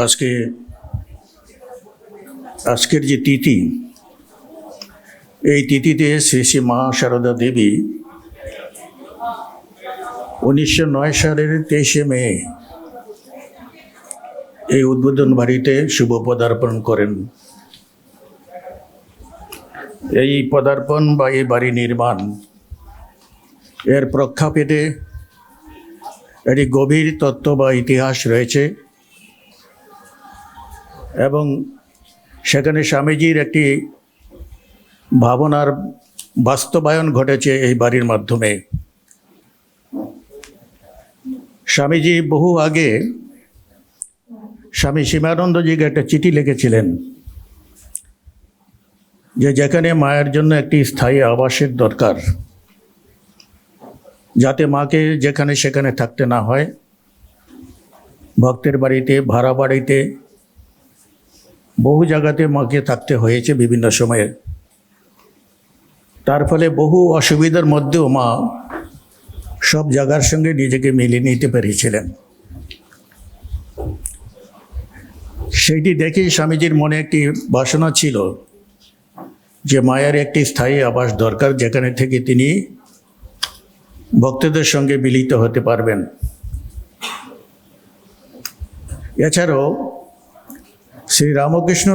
আজকে, আজকের যে তিথি, এই তিথিতে শ্রী শ্রী মা শারদা দেবী উনিশশো নয় সালের তেইশে মে এই উদ্বোধন বাড়িতে শুভ পদার্পণ করেন। এই পদার্পণ বা এই বাড়ি নির্মাণ এর প্রক্ষাপেটে একটি গভীর তত্ত্ব বা ইতিহাস রয়েছে। এবং সেখানে স্বামীজির একটি ভাবনার বাস্তবায়ন ঘটেছে এই বাড়ির মাধ্যমে। স্বামীজি বহু আগে স্বামী সীমানন্দজিকে একটা চিঠি লিখেছিলেন যে যেখানে মায়ের জন্য একটি স্থায়ী আবাসের দরকার, যাতে মাকে যেখানে সেখানে থাকতে না হয়, ভক্তের বাড়িতে, ভাড়া বাড়িতে বহু জায়গাতে মাকে থাকতে হয়েছে বিভিন্ন সময়ে। তার ফলে বহু অসুবিধার মধ্যেও মা সব জায়গার সঙ্গে নিজেকে মিলিয়ে নিতে পেরেছিলেন। সেইটি দেখেই স্বামীজির মনে একটি বাসনা ছিল যে মায়ের একটি স্থায়ী আবাস দরকার, যেখানে থেকে তিনি ভক্তদের সঙ্গে মিলিত হতে পারবেন। এছাড়াও শ্রী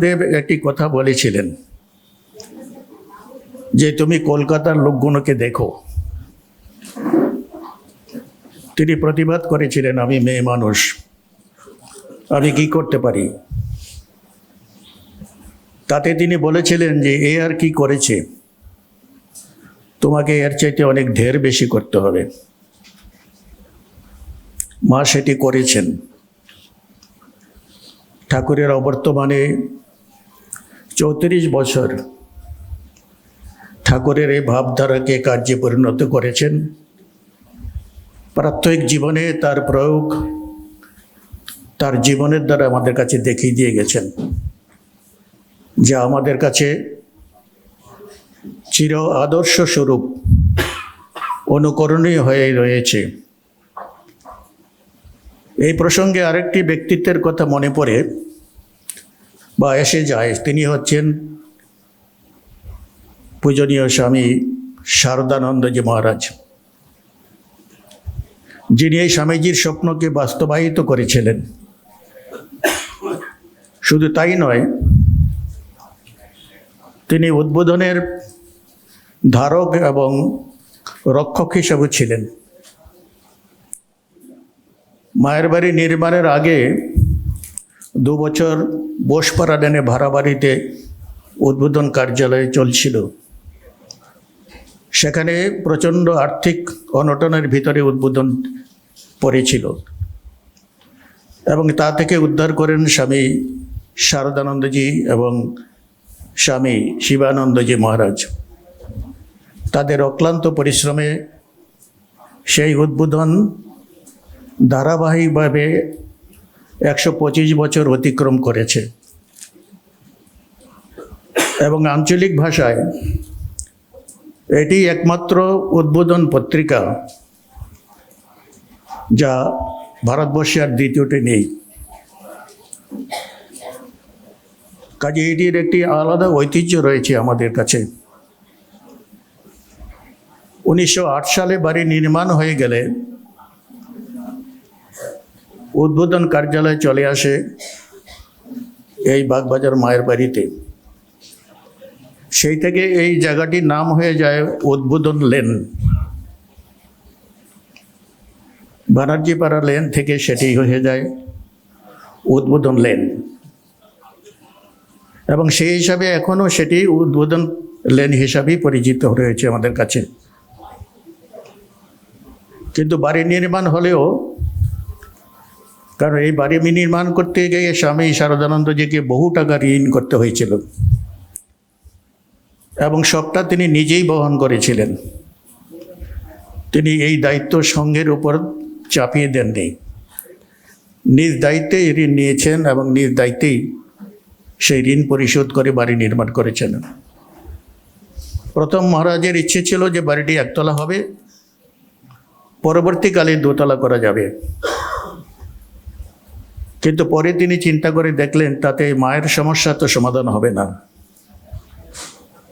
দেব একটি কথা বলেছিলেন যে তুমি কলকাতার লোকগুলোকে দেখো। তিনি প্রতিবাদ করেছিলেন, আমি মেয়ে মানুষ, আমি কি করতে পারি? তাতে তিনি বলেছিলেন যে, এ আর কি করেছে? তোমাকে এর চাইতে অনেক ঢের বেশি করতে হবে। মা সেটি করেছেন। ঠাকুরের অবর্তমানে চৌত্রিশ বছর ঠাকুরের এই ভাবধারাকে কার্যে পরিণত করেছেন। প্রাত্যহিক জীবনে তার প্রয়োগ তার জীবনের দ্বারা আমাদের কাছে দেখিয়ে দিয়ে গেছেন। যা আমাদের কাছে চির আদর্শ স্বরূপ, অনুকরণীয় হয়ে রয়েছে। এই প্রসঙ্গে আরেকটি ব্যক্তিত্বের কথা মনে পড়ে বা এসে যায়। তিনি হচ্ছেন পূজনীয় স্বামী শারদানন্দজি মহারাজ। যিনি এই স্বামীজির স্বপ্নকে বাস্তবায়িত করেছিলেন। শুধু তাই নয়, তিনি উদ্বোধনের ধারক এবং রক্ষক হিসাবে ছিলেন। মায়ের বাড়ি নির্মাণের আগে দু বছর বোসপাড়া লেনে ভাড়া বাড়িতে উদ্বোধন কার্যালয়ে চলছিল। সেখানে প্রচণ্ড আর্থিক অনটনের ভিতরে উদ্বোধন পড়েছিল এবং তা থেকে উদ্ধার করেন স্বামী শারদানন্দজি এবং স্বামী শিবানন্দজি মহারাজ। তাদের অক্লান্ত পরিশ্রমে সেই উদ্বোধন ধারাবাহিকভাবে একশো পঁচিশ বছর অতিক্রম করেছে। এবং আঞ্চলিক ভাষায় এটি একমাত্র উদ্বোধন পত্রিকা যা ভারতবর্ষে আর দ্বিতীয়টি নেই। কাজে এটির একটি আলাদা ঐতিহ্য রয়েছে আমাদের কাছে। উনিশশো আট সালে বাড়ি নির্মাণ হয়ে গেলে উদ্বোধন কার্যালয় চলে আসে এই বাগবাজার মায়ের বাড়িতে। সেই থেকে এই জায়গাটির নাম হয়ে যায় উদ্বোধন লেন। বানার্জিপাড়া লেন থেকে সেটি হয়ে যায় উদ্বোধন লেন। এবং সেই হিসাবে এখনও সেটি উদ্বোধন লেন হিসাবেই পরিচিত রয়েছে আমাদের কাছে। কিন্তু বাড়ি নির্মাণ হলেও কারণ এই বাড়ি নির্মাণ করতে গিয়ে স্বামী শারদানন্দজিকে বহু টাকা ঋণ করতে হয়েছিল। এবং সবটা তিনি নিজেই বহন করেছিলেন। তিনি এই দায়িত্ব সঙ্গের উপর চাপিয়ে দেননি। নিজ দায়িত্বে ঋণ নিয়েছেন এবং নিজ দায়িত্বেই সেই ঋণ পরিশোধ করে বাড়ি নির্মাণ করেছেন। প্রথম মহারাজের ইচ্ছে ছিল যে বাড়িটি একতলা হবে, পরবর্তীকালে দোতলা করা যাবে। কিন্তু পরে তিনি চিন্তা করে দেখলেন তাতে মায়ের সমস্যা তো সমাধান হবে না।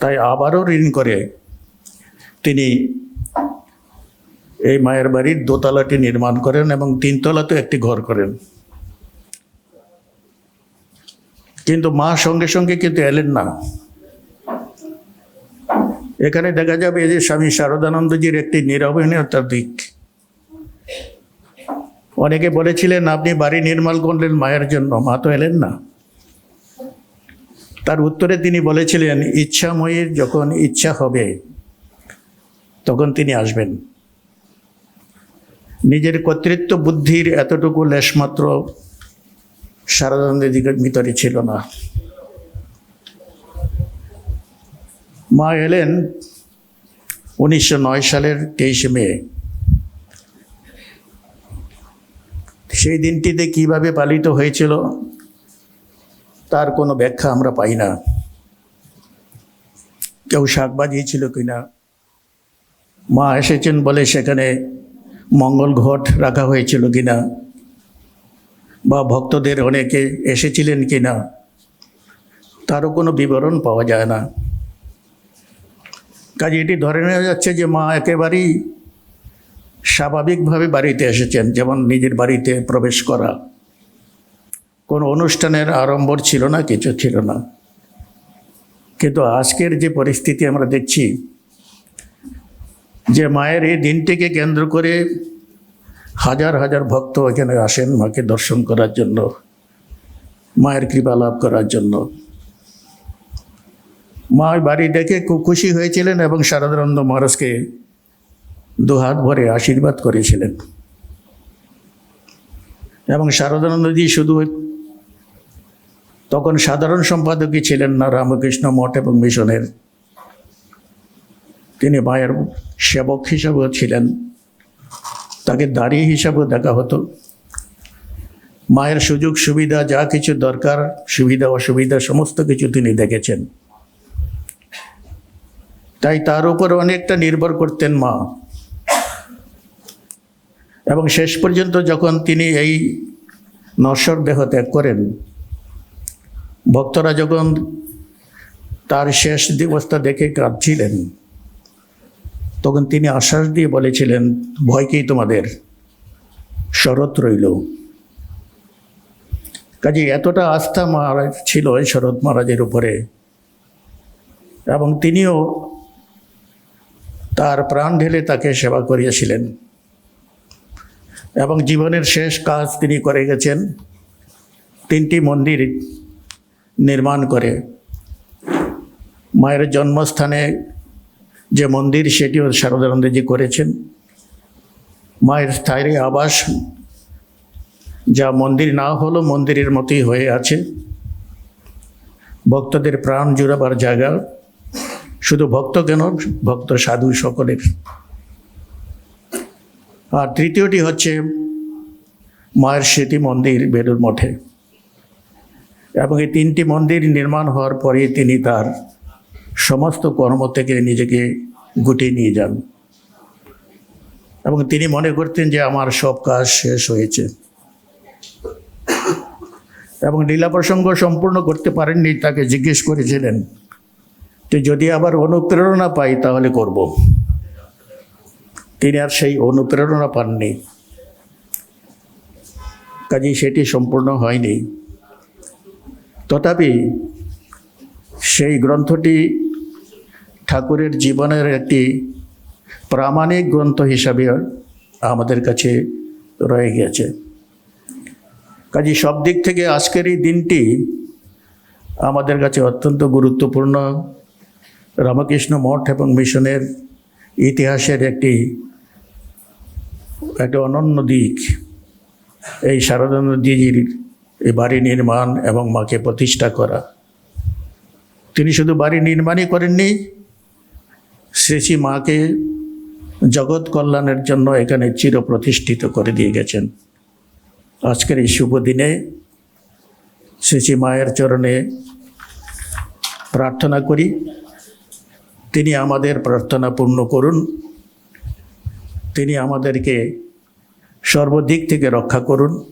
তাই আবারও ঋণ করে তিনি এই মায়ের বাড়ির দোতলাটি নির্মাণ করেন এবং তিনতলাতে একটি ঘর করেন। কিন্তু মা সঙ্গে সঙ্গে কিন্তু এলেন না। এখানে দেখা যাবে যে স্বামী শারদানন্দজির একটি নিরবহীনতার দিক। অনেকে বলেছিলেন, আপনি বাড়ি নির্মাণ করলেন মায়ের জন্য, মা তো এলেন না। তার উত্তরে তিনি বলেছিলেন ইচ্ছাময়ীর যখন ইচ্ছা হবে, তখন তিনি আসবেন। নিজের কর্তৃত্ব বুদ্ধির এতটুকু লেশমাত্র শারদানন্দের ভিতরে ছিল না। মা এলেন উনিশশো নয় সালের তেইশে মে। সেই দিনটিতে কীভাবে পালিত হয়েছিল, তার কোনো ব্যাখ্যা আমরা পাই না। কেউ শাক বাজিয়েছিল কিনা? মা এসেছেন বলে সেখানে মঙ্গল ঘট রাখা হয়েছিল কিনা? বা ভক্তদের অনেকে এসেছিলেন কিনা? তারও কোনো বিবরণ পাওয়া যায় না। কাজে এটি ধরে নেওয়া যাচ্ছে যে মা একেবারেই স্বাভাবিকভাবে বাড়িতে এসেছেন, যেমন নিজের বাড়িতে প্রবেশ করা। কোনো অনুষ্ঠানের আড়ম্বর ছিল না, কিছু ছিল না। কিন্তু আজকের যে পরিস্থিতি আমরা দেখছি, যে মায়ের এই দিনটিকে কেন্দ্র করে হাজার হাজার ভক্ত এখানে আসেন মাকে দর্শন করার জন্য, মায়ের কৃপা লাভ করার জন্য। মা বাড়ি দেখে খুব খুশি হয়েছিলেন এবং শারদানন্দ মহারাজকে দুহাত ভরে আশীর্বাদ করেছিলেন। এবং শারদানন্দজি শুধু তখন সাধারণ সম্পাদকই ছিলেন না, রামকৃষ্ণ মঠ এবং মিশনের। তিনি মায়ের সেবক হিসাবেও ছিলেন। তাকে দাঁড়িয়ে হিসাবেও দেখা হতো। মায়ের সুযোগ সুবিধা, যা কিছু দরকার, সুবিধা, অসুবিধা, সমস্ত কিছু তিনি দেখেছেন। তাই তার উপর অনেকটা নির্ভর করতেন মা। এবং শেষ পর্যন্ত যখন তিনি এই নশ্বর দেহ ত্যাগ করেন, ভক্তরা যখন তার শেষ দিবসটা দেখে কাঁদছিলেন, তখন তিনি আশ্বাস দিয়ে বলেছিলেন ভয়কেই তোমাদের? শরৎ রইল। কাজে এতটা আস্থা মহারাজ ছিল শরৎ মহারাজের উপরে। এবং তিনিও তার প্রাণ ঢেলে তাকে সেবা করিয়েছিলেন। এবং জীবনের শেষ কাজ তিনি করে গেছেন। তিনটি মন্দির নির্মাণ করে। মায়ের জন্মস্থানে যে মন্দির, সেটিও শারদানন্দজি করেছেন। মায়ের স্থায়ী আবাস, যা মন্দির না হলো, মন্দিরের মতোই হয়ে আছে। ভক্তদের প্রাণ জুড়াবার জায়গা। শুধু ভক্ত কেন, ভক্ত সাধু সকলের। আর তৃতীয়টি হচ্ছে মায়ের স্মৃতি মন্দির বেলুর মঠে। এবং এই তিনটি মন্দির নির্মাণ হওয়ার পরে তিনি তার সমস্ত কর্ম থেকে নিজেকে গুটিয়ে নিয়ে যান। এবং তিনি মনে করতেন যে আমার সব কাজ শেষ হয়েছে। এবং লীলা প্রসঙ্গ সম্পূর্ণ করতে পারেননি, তাকে জিজ্ঞেস করেছিলেন তো যদি আবার অনুপ্রেরণা পাই তাহলে করব। তিনি আর সেই অনুপ্রেরণা পাননি। কাজেই সেটি সম্পূর্ণ হয়নি। তথাপি সেই গ্রন্থটি ঠাকুরের জীবনের একটি প্রামাণিক গ্রন্থ হিসাবে আমাদের কাছে রয়ে গেছে কাজে সব দিক থেকে আজকের এই দিনটি আমাদের কাছে অত্যন্ত গুরুত্বপূর্ণ। রামকৃষ্ণ মঠ এবং মিশনের ইতিহাসের একটি একটা অনন্য দিক। এই শারদানন্দজির এই বাড়ি নির্মাণ এবং মাকে প্রতিষ্ঠা করা। তিনি শুধু বাড়ি নির্মাণই করেননি শ্রী মাকে জগৎ কল্যাণের জন্য এখানে চির প্রতিষ্ঠিত করে দিয়ে গেছেন। আজকের এই শুভ দিনে শ্রী মায়ের চরণে প্রার্থনা করি, তিনি আমাদের প্রার্থনা পূর্ণ করুন। তিনি আমাদেরকে সর্বদিক থেকে রক্ষা করুন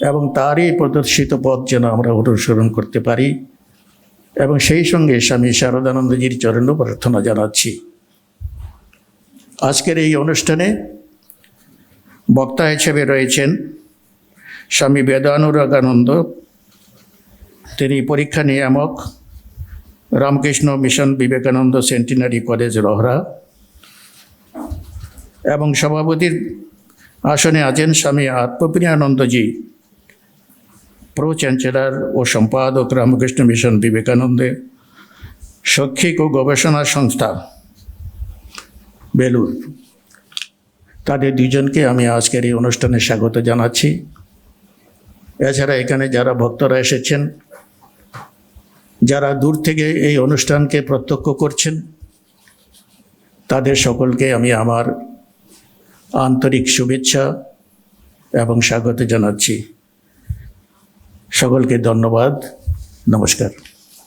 এবং তারই প্রদর্শিত পথ যেন আমরা অনুসরণ করতে পারি এবং সেই সঙ্গে স্বামী শারদানন্দজির চরণ প্রার্থনা জানাচ্ছি। আজকের এই অনুষ্ঠানে বক্তা হিসেবে রয়েছেন স্বামী বেদানুরাগানন্দ। তিনি পরীক্ষা নিয়ামক, Ramakrishna Mission Vivekananda Centenary College Rahara এবং সভাপতির আসনে আছেন স্বামী আত্মপ্রিয়ানন্দজি, প্রো চ্যান্সেলর ও সম্পাদক রামকৃষ্ণ মিশন বিবেকানন্দে, শৈক্ষিক ও গবেষণা সংস্থা বেলুর তাদের দুজনকে আমি আজকের এই অনুষ্ঠানে স্বাগত জানাচ্ছি। এছাড়া এখানে যারা ভক্তরা এসেছেন, যারা দূর থেকে এই অনুষ্ঠানকে প্রত্যক্ষ করছেন, তাদের সকলকে আমি আমার আন্তরিক শুভেচ্ছা এবং স্বাগত জানাচ্ছি। সকলকে ধন্যবাদ। নমস্কার।